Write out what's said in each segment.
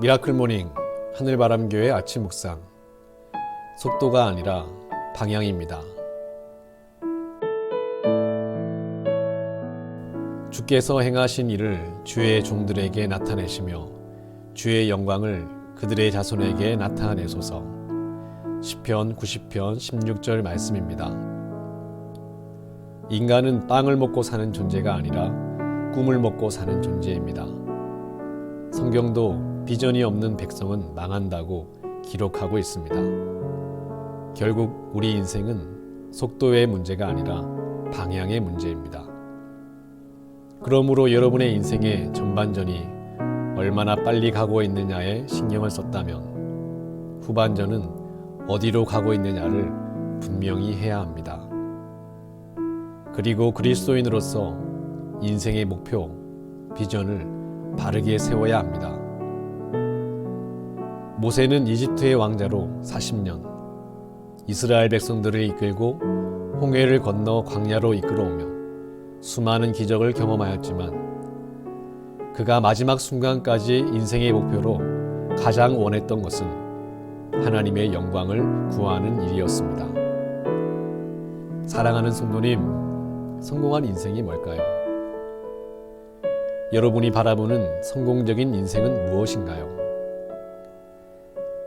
미라클 모닝 하늘바람교회 아침 묵상 속도가 아니라 방향입니다. 주께서 행하신 일을 주의 종들에게 나타내시며 주의 영광을 그들의 자손에게 나타내소서. 시편 90편 16절 말씀입니다. 인간은 빵을 먹고 사는 존재가 아니라 꿈을 먹고 사는 존재입니다. 성경도 비전이 없는 백성은 망한다고 기록하고 있습니다. 결국 우리 인생은 속도의 문제가 아니라 방향의 문제입니다. 그러므로 여러분의 인생의 전반전이 얼마나 빨리 가고 있느냐에 신경을 썼다면 후반전은 어디로 가고 있느냐를 분명히 해야 합니다. 그리고 그리스도인으로서 인생의 목표, 비전을 바르게 세워야 합니다. 모세는 이집트의 왕자로 40년, 이스라엘 백성들을 이끌고 홍해를 건너 광야로 이끌어오며 수많은 기적을 경험하였지만 그가 마지막 순간까지 인생의 목표로 가장 원했던 것은 하나님의 영광을 구하는 일이었습니다. 사랑하는 성도님, 성공한 인생이 뭘까요? 여러분이 바라보는 성공적인 인생은 무엇인가요?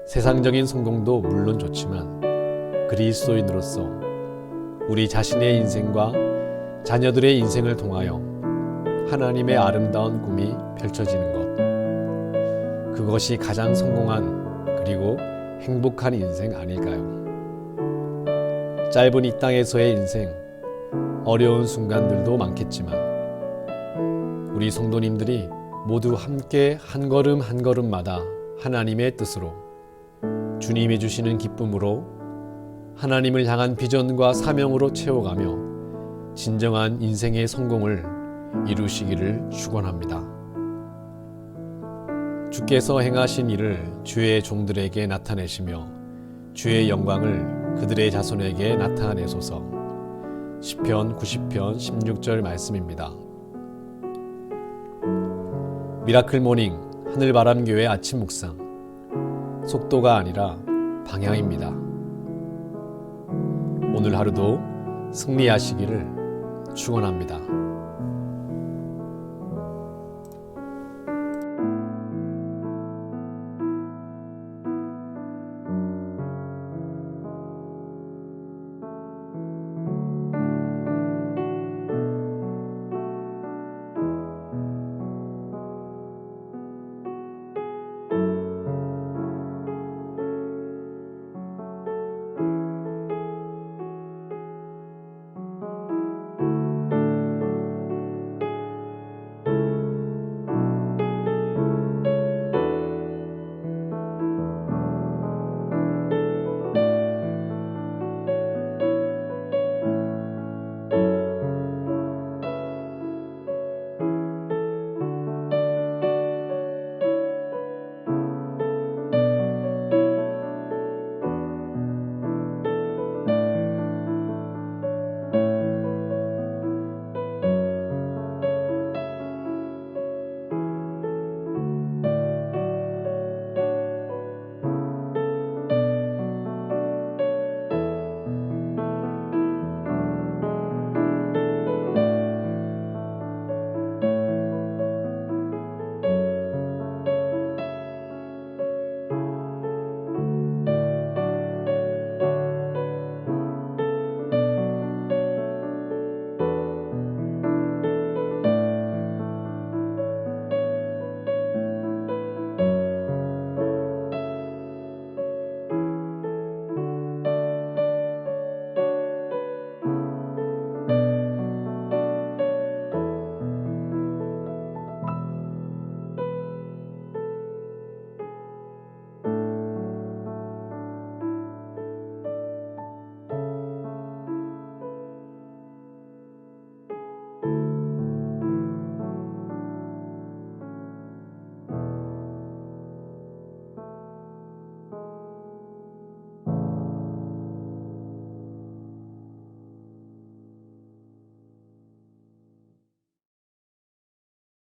세상적인 성공도 물론 좋지만 그리스도인으로서 우리 자신의 인생과 자녀들의 인생을 통하여 하나님의 아름다운 꿈이 펼쳐지는 것. 그것이 가장 성공한 그리고 행복한 인생 아닐까요? 짧은 이 땅에서의 인생, 어려운 순간들도 많겠지만 우리 성도님들이 모두 함께 한 걸음 한 걸음마다 하나님의 뜻으로 주님이 주시는 기쁨으로 하나님을 향한 비전과 사명으로 채워가며 진정한 인생의 성공을 이루시기를 축원합니다. 주께서 행하신 일을 주의 종들에게 나타내시며 주의 영광을 그들의 자손에게 나타내소서. 시편 90편 16절 말씀입니다. 미라클 모닝 하늘바람교회 아침 묵상 속도가 아니라 방향입니다. 오늘 하루도 승리하시기를 축원합니다.